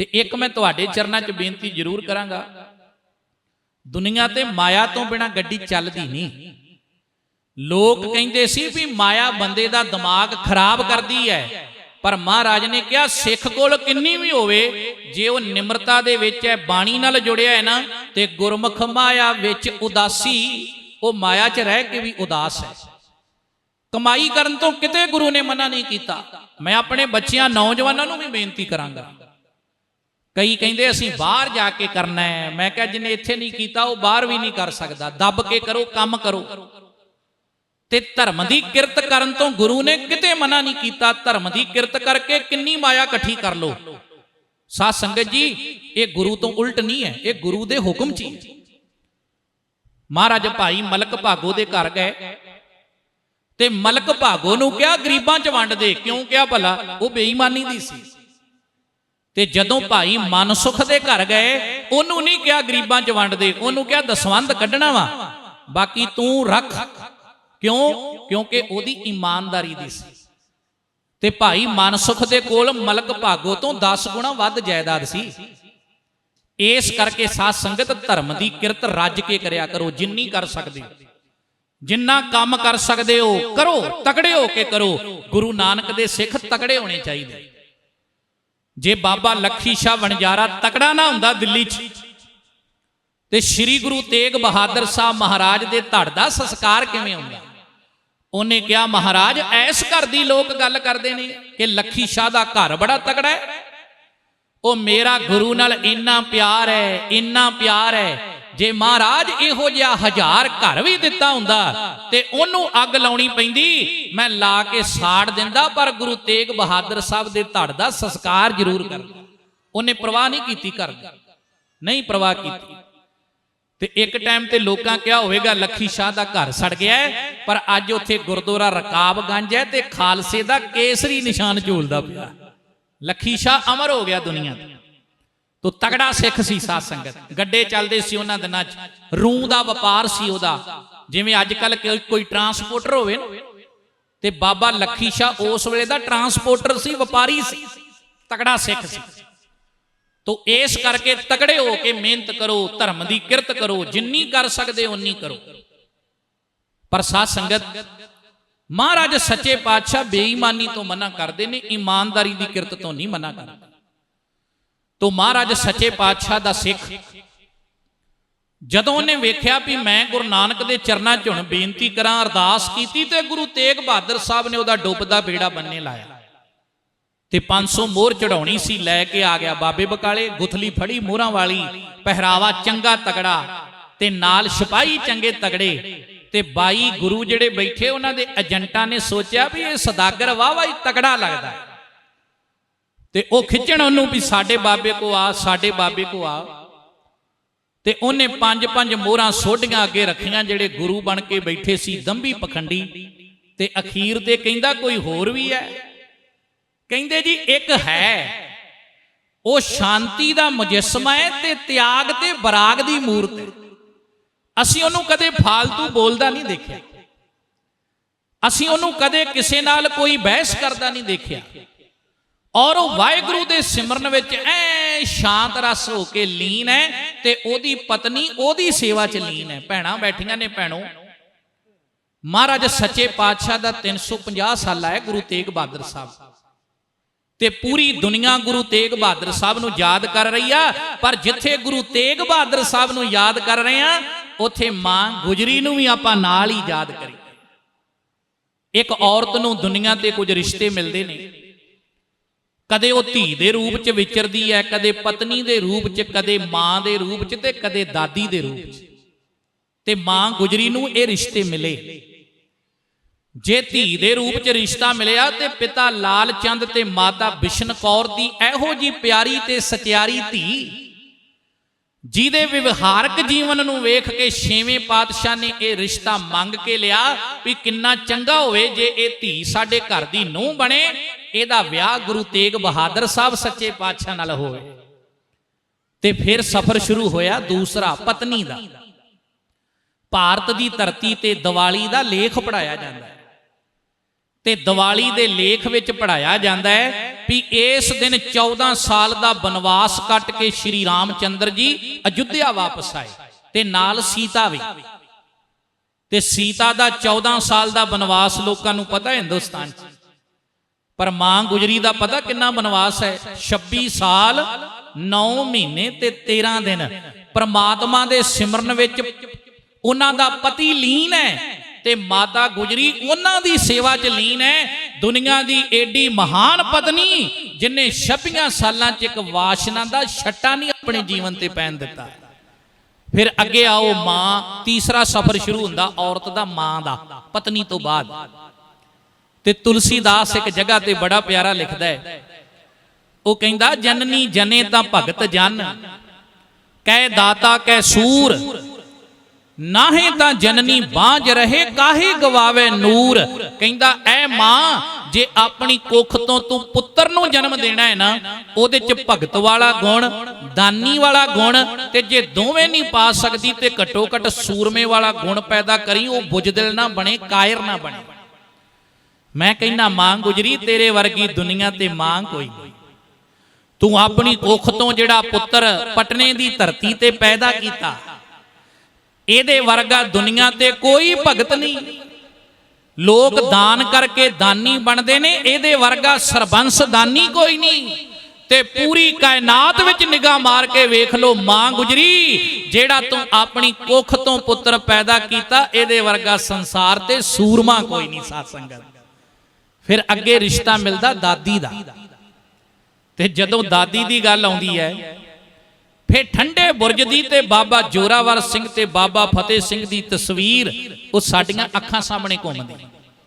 ਤੇ ਇੱਕ ਮੈਂ ਤੁਹਾਡੇ ਚਰਨਾਂ 'ਚ ਬੇਨਤੀ ਜ਼ਰੂਰ ਕਰਾਂਗਾ। ਦੁਨੀਆ ਤੇ ਮਾਇਆ ਤੋਂ ਬਿਨਾ ਗੱਡੀ ਚੱਲਦੀ ਨਹੀਂ। ਲੋਕ ਕਹਿੰਦੇ ਸੀ ਵੀ ਮਾਇਆ ਬੰਦੇ ਦਾ ਦਿਮਾਗ ਖਰਾਬ ਕਰਦੀ ਹੈ। ਪਰ ਮਹਾਰਾਜ ਨੇ ਕਿਹਾ, ਸਿੱਖ ਕੋਲ ਕਿੰਨੀ ਵੀ ਹੋਵੇ, ਜੇ ਉਹ ਨਿਮਰਤਾ ਦੇ ਵਿੱਚ ਹੈ, ਬਾਣੀ ਨਾਲ ਜੁੜਿਆ ਹੈ ਨਾ, ਤੇ ਗੁਰਮੁਖ ਮਾਇਆ ਵਿੱਚ ਉਦਾਸੀ, ਉਹ ਮਾਇਆ 'ਚ ਰਹਿ ਕੇ ਵੀ ਉਦਾਸ ਹੈ। ਕਮਾਈ ਕਰਨ ਤੋਂ ਕਿਤੇ ਗੁਰੂ ਨੇ ਮਨਾ ਨਹੀਂ ਕੀਤਾ। ਮੈਂ ਆਪਣੇ ਬੱਚਿਆਂ, ਨੌਜਵਾਨਾਂ ਨੂੰ ਵੀ ਬੇਨਤੀ ਕਰਾਂਗਾ। ਕਈ ਕਹਿੰਦੇ ਅਸੀਂ ਬਾਹਰ ਜਾ ਕੇ ਕਰਨਾ ਹੈ। ਮੈਂ ਕਿਹਾ ਜਿਹਨੇ ਇੱਥੇ ਨਹੀਂ ਕੀਤਾ, ਉਹ ਬਾਹਰ ਵੀ ਨਹੀਂ ਕਰ ਸਕਦਾ। ਦੱਬ ਕੇ ਕਰੋ, ਕੰਮ ਕਰੋ। ਤੇ ਧਰਮ ਦੀ ਕਿਰਤ ਕਰਨ ਤੋਂ ਗੁਰੂ ਨੇ ਕਿਤੇ ਮਨਾ ਨਹੀਂ ਕੀਤਾ। ਧਰਮ ਦੀ ਕਿਰਤ ਕਰਕੇ ਕਿੰਨੀ ਮਾਇਆ ਇਕੱਠੀ ਕਰ ਲੋ ਸਾਧ ਸੰਗਤ ਜੀ, ਇਹ ਗੁਰੂ ਤੋਂ ਉਲਟ ਨਹੀਂ ਹੈ। ਇਹ ਗੁਰੂ ਦੇ ਹੁਕਮ 'ਚ ਹੀ ਹੈ। ਮਹਾਰਾਜ ਭਾਈ ਮਲਕ ਭਾਗੋ ਦੇ ਘਰ ਗਏ। ਤੇ ਮਲਕ ਭਾਗੋ ਨੂੰ ਕਿਹਾ, ਗਰੀਬਾਂ 'ਚ ਵੰਡ ਦੇ। ਕਿਉਂ ਕਿਹਾ ਭਲਾ? ਉਹ ਬੇਈਮਾਨੀ ਦੀ ਸੀ। ਤੇ ਜਦੋਂ ਭਾਈ ਮਨਸੁਖ ਦੇ ਘਰ ਗਏ, ਉਹਨੂੰ ਨਹੀਂ ਕਿਹਾ ਗਰੀਬਾਂ 'ਚ ਵੰਡ ਦੇ, ਉਹਨੂੰ ਕਿਹਾ ਦਸਵੰਦ ਕੱਢਣਾ ਵਾ। ਬਾਕੀ ਤੂੰ ਰੱਖ। ਕਿਉਂ? ਕਿਉਂਕਿ ਉਹਦੀ ਇਮਾਨਦਾਰੀ ਦੀ ਸੀ। ਤੇ ਭਾਈ ਮਨਸੁਖ ਦੇ ਕੋਲ ਮਲਕ ਭਾਗੋ ਤੋਂ 10 ਗੁਣਾ ਵੱਧ ਜਾਇਦਾਦ ਸੀ। ਇਸ ਕਰਕੇ ਸਾਧ ਸੰਗਤ ਧਰਮ ਦੀ ਕਿਰਤ ਰੱਜ ਕੇ ਕਰਿਆ ਕਰੋ, ਜਿੰਨੀ ਕਰ ਸਕਦੇ ਜਿੰਨਾ ਕੰਮ ਕਰ ਸਕਦੇ ਹੋ, ਕਰੋ, ਤਕੜੇ ਹੋ ਕੇ ਕਰੋ। ਗੁਰੂ ਨਾਨਕ ਦੇ ਸਿੱਖ ਤਕੜੇ ਹੋਣੇ ਚਾਹੀਦੇ। ਜੇ ਬਾਬਾ ਲੱਖੀ ਸ਼ਾਹ ਵਣਜਾਰਾ ਤਕੜਾ ਨਾ ਹੁੰਦਾ ਦਿੱਲੀ 'ਚ, ਤੇ ਸ੍ਰੀ ਗੁਰੂ ਤੇਗ ਬਹਾਦਰ ਸਾਹਿਬ ਮਹਾਰਾਜ ਦੇ ਧੜ ਦਾ ਸੰਸਕਾਰ ਕਿਵੇਂ ਆਉਂਦਾ ਉਹਨੇ ਕਿਹਾ, ਮਹਾਰਾਜ, ਐਸ ਘਰ ਦੀ ਲੋਕ ਗੱਲ ਕਰਦੇ ਨੇ ਕਿ ਲੱਖੀ ਸ਼ਾਹ ਦਾ ਘਰ ਬੜਾ ਤਕੜਾ ਹੈ। ਉਹ ਮੇਰਾ ਗੁਰੂ ਨਾਲ ਇੰਨਾ ਪਿਆਰ ਹੈ, ਇੰਨਾ ਪਿਆਰ ਹੈ ਜੇ ਮਹਾਰਾਜ ਇਹੋ ਜਿਹਾ ਹਜ਼ਾਰ ਘਰ ਵੀ ਦਿੱਤਾ ਹੁੰਦਾ ਤੇ ਉਹਨੂੰ ਅੱਗ ਲਾਉਣੀ ਪੈਂਦੀ, ਮੈਂ ਲਾ ਕੇ ਸਾੜ ਦਿੰਦਾ, ਪਰ ਗੁਰੂ ਤੇਗ ਬਹਾਦਰ ਸਾਹਿਬ ਦੇ ਧੜ ਦਾ ਸੰਸਕਾਰ ਜ਼ਰੂਰ ਕਰਦਾ। ਉਹਨੇ ਪ੍ਰਵਾਹ ਨਹੀਂ ਕੀਤੀ ਘਰ ਨਹੀਂ ਪ੍ਰਵਾਹ ਕੀਤੀ। ਤੇ ਇੱਕ ਟਾਈਮ ਤੇ ਲੋਕਾਂ ਕਿਹਾ, ਹੋਵੇਗਾ ਲੱਖੀ ਸ਼ਾਹ ਦਾ ਘਰ ਸੜ ਗਿਆ ਪਰ ਅੱਜ ਉੱਥੇ ਗੁਰਦੁਆਰਾ ਰਕਾਬਗੰਜ ਹੈ ਤੇ ਖਾਲਸੇ ਦਾ ਕੇਸਰੀ ਨਿਸ਼ਾਨ ਝੂਲਦਾ ਪਿਆ। ਲੱਖੀ ਸ਼ਾਹ ਅਮਰ ਹੋ ਗਿਆ ਦੁਨੀਆ ਤੇ। ਤੋ ਤਗੜਾ ਸਿੱਖ ਸੀ ਸਾਧ ਸੰਗਤ। ਗੱਡੇ ਚੱਲਦੇ ਸੀ ਉਹਨਾਂ ਦਿਨਾਂ 'ਚ ਰੂਹ ਦਾ ਵਪਾਰ ਸੀ ਉਹਦਾ। ਜਿਵੇਂ ਅੱਜ ਕੱਲ ਕੋਈ ਟਰਾਂਸਪੋਰਟਰ ਹੋਵੇ ਨਾ, ਤੇ ਬਾਬਾ ਲੱਖੀ ਸ਼ਾਹ ਉਸ ਵੇਲੇ ਦਾ ਟਰਾਂਸਪੋਰਟਰ ਸੀ, ਵਪਾਰੀ ਸੀ। ਤਕੜਾ ਸਿੱਖ ਸੀ। ਤੋ ਇਸ ਕਰਕੇ ਤਕੜੇ ਹੋ ਕੇ ਮਿਹਨਤ ਕਰੋ, ਧਰਮ ਦੀ ਕਿਰਤ ਕਰੋ, ਜਿੰਨੀ ਕਰ ਸਕਦੇ ਓਨੀ ਕਰੋ। ਪਰ ਸਾਧ ਸੰਗਤ, ਮਹਾਰਾਜ ਸੱਚੇ ਪਾਤਸ਼ਾਹ ਬੇਈਮਾਨੀ ਤੋਂ ਮਨਾ ਕਰਦੇ ਨੇ, ਇਮਾਨਦਾਰੀ ਦੀ ਕਿਰਤ ਤੋਂ ਨਹੀਂ ਮਨਾ ਕਰਦੇ। ਤੋ ਮਹਾਰਾਜ ਸੱਚੇ ਪਾਤਸ਼ਾਹ ਦਾ ਸਿੱਖ। ਜਦੋਂ ਉਹਨੇ ਵੇਖਿਆ ਵੀ ਮੈਂ ਗੁਰੂ ਨਾਨਕ ਦੇ ਚਰਨਾਂ 'ਚ ਹੁਣ ਬੇਨਤੀ ਕਰਾਂ, ਅਰਦਾਸ ਕੀਤੀ ਤੇ ਗੁਰੂ ਤੇਗ ਬਹਾਦਰ ਸਾਹਿਬ ਨੇ ਉਹਦਾ ਡੁੱਬਦਾ ਬੇੜਾ ਬੰਨੇ ਲਾਇਆ। ਤੇ 500 ਮੋਹਰ ਚੜਾਉਣੀ ਸੀ, ਲੈ ਕੇ ਆ ਗਿਆ ਬਾਬੇ ਬਕਾਲੇ, ਗੁਥਲੀ ਫੜੀ ਮੋਹਰਾਂ ਵਾਲੀ, ਪਹਿਰਾਵਾ ਚੰਗਾ ਤਗੜਾ ਤੇ ਨਾਲ ਸਿਪਾਹੀ ਚੰਗੇ ਤਗੜੇ ਤੇ ਬਾਈ ਗੁਰੂ ਜਿਹੜੇ ਬੈਠੇ ਉਹਨਾਂ ਦੇ ਏਜੰਟਾਂ ਨੇ ਸੋਚਿਆ ਵੀ ਇਹ ਸਦਾਗਰ ਵਾਵਾ ਹੀ ਤਗੜਾ ਲੱਗਦਾ। ਤੇ ਉਹ ਖਿੱਚਣ ਉਹਨੂੰ ਵੀ ਸਾਡੇ ਬਾਬੇ ਕੋ ਆ, ਸਾਡੇ ਬਾਬੇ ਕੋ ਆ। ਤੇ ਉਹਨੇ ਪੰਜ ਪੰਜ ਮੋਹਰਾਂ ਸੋਢੀਆਂ ਅੱਗੇ ਰੱਖੀਆਂ ਜਿਹੜੇ ਗੁਰੂ ਬਣ ਕੇ ਬੈਠੇ ਸੀ ਦੰਭੀ ਪਖੰਡੀ। ਤੇ ਅਖੀਰ ਤੇ ਕਹਿੰਦਾ ਕੋਈ ਹੋਰ ਵੀ ਹੈ। ਕਹਿੰਦੇ ਜੀ ਇੱਕ ਹੈ। ਉਹ ਸ਼ਾਂਤੀ ਦਾ ਮੁਜਸਮਾ ਹੈ ਤੇ ਤਿਆਗ ਤੇ ਬਰਾਗ ਦੀ ਮੂਰਤ ਹੈ। ਅਸੀਂ ਉਹਨੂੰ ਕਦੇ ਫਾਲਤੂ ਬੋਲਦਾ ਨਹੀਂ ਦੇਖਿਆ। ਅਸੀਂ ਉਹਨੂੰ ਕਦੇ ਕਿਸੇ ਨਾਲ ਕੋਈ ਬਹਿਸ ਕਰਦਾ ਨਹੀਂ ਦੇਖਿਆ। ਔਰ ਉਹ ਵਾਹਿਗੁਰੂ ਦੇ ਸਿਮਰਨ ਵਿੱਚ ਐ ਸ਼ਾਂਤ ਰਸ ਹੋ ਕੇ ਲੀਨ ਹੈ ਤੇ ਉਹਦੀ ਪਤਨੀ ਉਹਦੀ ਸੇਵਾ 'ਚ ਲੀਨ ਹੈ। ਭੈਣਾਂ ਬੈਠੀਆਂ ਨੇ ਭੈਣੋ। ਮਹਾਰਾਜ ਸੱਚੇ ਪਾਤਸ਼ਾਹ ਦਾ 350 ਸਾਲਾ ਹੈ ਗੁਰੂ ਤੇਗ ਬਹਾਦਰ ਸਾਹਿਬ। ਤੇ ਪੂਰੀ ਦੁਨੀਆ ਗੁਰੂ ਤੇਗ ਬਹਾਦਰ ਸਾਹਿਬ ਨੂੰ ਯਾਦ ਕਰ ਰਹੀ ਆ। ਪਰ ਜਿੱਥੇ ਗੁਰੂ ਤੇਗ ਬਹਾਦਰ ਸਾਹਿਬ ਨੂੰ ਯਾਦ ਕਰ ਰਹੇ ਆ, ਉੱਥੇ ਮਾਂ ਗੁਜਰੀ ਨੂੰ ਵੀ ਆਪਾਂ ਨਾਲ ਹੀ ਯਾਦ ਕਰੀ ਇੱਕ ਔਰਤ ਨੂੰ ਦੁਨੀਆ ਤੇ ਕੁਝ ਰਿਸ਼ਤੇ ਮਿਲਦੇ ਨੇ। ਕਦੇ ਉਹ ਧੀ ਦੇ ਰੂਪ 'ਚ ਵਿਚਰਦੀ ਹੈ ਕਦੇ ਪਤਨੀ ਦੇ ਰੂਪ 'ਚ, ਕਦੇ ਮਾਂ ਦੇ ਰੂਪ 'ਚ ਤੇ ਕਦੇ ਦਾਦੀ ਦੇ ਰੂਪ 'ਚ। ਤੇ ਮਾਂ ਗੁਜਰੀ ਨੂੰ ਇਹ ਰਿਸ਼ਤੇ ਮਿਲੇ। ਜੇ ਧੀ ਦੇ ਰੂਪ 'ਚ ਰਿਸ਼ਤਾ ਮਿਲਿਆ ਤੇ ਪਿਤਾ ਲਾਲ ਚੰਦ ਤੇ ਮਾਤਾ ਬਿਸ਼ਨ ਕੌਰ ਦੀ ਇਹੋ ਜੀ ਪਿਆਰੀ ਤੇ ਸਚਿਆਰੀ ਧੀ ਜਿਹਦੇ ਵਿਵਹਾਰਕ ਜੀਵਨ ਨੂੰ ਵੇਖ ਕੇ ਛੇਵੇਂ ਪਾਤਸ਼ਾਹ ਨੇ ਇਹ ਰਿਸ਼ਤਾ ਮੰਗ ਕੇ ਲਿਆ ਵੀ ਕਿੰਨਾ ਚੰਗਾ ਹੋਵੇ ਜੇ ਇਹ ਧੀ ਸਾਡੇ ਘਰ ਦੀ ਨੂੰਹ ਬਣੇ, ਇਹਦਾ ਵਿਆਹ ਗੁਰੂ ਤੇਗ ਬਹਾਦਰ ਸਾਹਿਬ ਸੱਚੇ ਪਾਤਸ਼ਾਹ ਨਾਲ ਹੋਵੇ। ਤੇ ਫਿਰ ਸਫ਼ਰ ਸ਼ੁਰੂ ਹੋਇਆ ਦੂਸਰਾ ਪਤਨੀ ਦਾ। ਭਾਰਤ ਦੀ ਧਰਤੀ ਤੇ ਦੀਵਾਲੀ ਦਾ ਲੇਖ ਪੜਾਇਆ ਜਾਂਦਾ ਹੈ। ਤੇ ਦੀਵਾਲੀ ਦੇ ਲੇਖ ਵਿੱਚ ਪੜਾਇਆ ਜਾਂਦਾ ਹੈ ਵੀ ਇਸ ਦਿਨ 14 ਸਾਲ ਦਾ ਬਨਵਾਸ ਕੱਟ ਕੇ ਸ਼੍ਰੀ ਰਾਮਚੰਦਰ ਜੀ ਅਯੁੱਧਿਆ ਵਾਪਸ ਆਏ ਤੇ ਨਾਲ ਸੀਤਾ ਵੀ। ਤੇ ਸੀਤਾ ਦਾ 14 ਸਾਲ ਦਾ ਬਨਵਾਸ ਲੋਕਾਂ ਨੂੰ ਪਤਾ ਹੈ ਹਿੰਦੁਸਤਾਨ 'ਚ? ਪਰ ਮਾਂ ਗੁਜਰੀ ਦਾ ਪਤਾ ਕਿੰਨਾ ਬਨਵਾਸ ਹੈ? 26 ਸਾਲ 9 ਮਹੀਨੇ ਤੇ 13 ਦਿਨ। ਪਰਮਾਤਮਾ ਦੇ ਸਿਮਰਨ ਵਿੱਚ ਉਹਨਾਂ ਦਾ ਪਤੀ ਲੀਨ ਹੈ। ਤੇ ਮਾਤਾ ਗੁਜਰੀ ਉਹਨਾਂ ਦੀ ਸੇਵਾ 'ਚ ਲੀਨ ਹੈ ਦੁਨੀਆ ਦੀ ਏਡੀ ਮਹਾਨ ਪਤਨੀ, ਜਿਨੇ 26 ਸਾਲਾਂ 'ਚ ਇੱਕ ਵਾਸ਼ਨਾ ਦਾ ਛੱਟਾ ਨਹੀਂ ਆਪਣੇ ਜੀਵਨ ਤੇ ਪੈਣ ਦਿੱਤਾ। ਫਿਰ ਅੱਗੇ ਆਓ, ਮਾਂ, ਤੀਸਰਾ ਸਫ਼ਰ ਸ਼ੁਰੂ ਹੁੰਦਾ, ਔਰਤ ਦਾ, ਮਾਂ ਦਾ, ਪਤਨੀ ਤੋਂ ਬਾਅਦ। ਤੇ ਤੁਲਸੀਦਾਸ ਇੱਕ ਜਗ੍ਹਾ ਤੇ ਬੜਾ ਪਿਆਰਾ ਲਿਖਦਾ ਹੈ ਉਹ ਕਹਿੰਦਾ, ਜਨਨੀ ਜਨੇ ਤਾਂ ਭਗਤ ਜਨ ਕਹਿ ਦਾਤਾ ਕਹਿ ਸੂਰ ਨਾਹੇ ਤਾਂ ਜਨਨੀ ਬਾਝ ਰਹੇ, ਕਾਹੇ ਗਵਾਵੇ ਨੂਰ? ਕਹਿੰਦਾ, ਐ ਮਾਂ, ਜੇ ਆਪਣੀ ਕੁੱਖ ਤੋਂ ਤੂੰ ਪੁੱਤਰ ਨੂੰ ਜਨਮ ਦੇਣਾ ਹੈ ਨਾ, ਉਹਦੇ ਚ ਭਗਤ ਵਾਲਾ ਗੁਣ, ਦਾਨੀ ਵਾਲਾ ਗੁਣ ਤੇ ਜੇ ਦੋਵੇਂ ਨਹੀਂ ਪਾ ਸਕਦੀ ਤੇ ਘੱਟੋ ਘੱਟ ਸੂਰਮੇ ਵਾਲਾ ਗੁਣ ਪੈਦਾ ਕਰੀ, ਉਹ ਬੁਝਦਿਲ ਨਾ ਬਣੇ, ਕਾਇਰ ਨਾ ਬਣੇ। ਮੈਂ ਕਹਿੰਦਾ, ਮਾਂ ਗੁਜਰੀ, ਤੇਰੇ ਵਰਗੀ ਦੁਨੀਆ ਤੇ ਮਾਂ ਕੋਈ ਤੂੰ ਆਪਣੀ ਕੁੱਖ ਤੋਂ ਜਿਹੜਾ ਪੁੱਤਰ ਪਟਨੇ ਦੀ ਧਰਤੀ ਤੇ ਪੈਦਾ ਕੀਤਾ ਇਹਦੇ ਵਰਗਾ ਦੁਨੀਆ ਤੇ ਕੋਈ ਭਗਤ ਨਹੀਂ। ਲੋਕ ਦਾਨ ਕਰਕੇ ਦਾਨੀ ਬਣਦੇ ਨੇ, ਇਹਦੇ ਵਰਗਾ ਸਰਬੰਸ ਦਾਨੀ ਕੋਈ ਨਹੀਂ। ਤੇ ਪੂਰੀ ਕਾਇਨਾਤ ਵਿੱਚ ਨਿਗਾਹ ਮਾਰ ਕੇ ਵੇਖ ਲਓ, ਮਾਂ ਗੁਜਰੀ, ਜਿਹੜਾ ਤੂੰ ਆਪਣੀ ਕੁੱਖ ਤੋਂ ਪੁੱਤਰ ਪੈਦਾ ਕੀਤਾ, ਇਹਦੇ ਵਰਗਾ ਸੰਸਾਰ ਤੇ ਸੂਰਮਾ ਕੋਈ ਨਹੀਂ ਸਾਧ ਸੰਗਤ। ਫਿਰ ਅੱਗੇ ਰਿਸ਼ਤਾ ਮਿਲਦਾ ਦਾਦੀ ਦਾ। ਤੇ ਜਦੋਂ ਦਾਦੀ ਦੀ ਗੱਲ ਆਉਂਦੀ ਹੈ ਫਿਰ ਠੰਡੇ ਬੁਰਜ ਦੀ ਤੇ ਬਾਬਾ ਜੋਰਾਵਰ ਸਿੰਘ ਤੇ ਬਾਬਾ ਫਤਿਹ ਸਿੰਘ ਦੀ ਤਸਵੀਰ ਉਹ ਸਾਡੀਆਂ ਅੱਖਾਂ ਸਾਹਮਣੇ ਘੁੰਮਦੀ।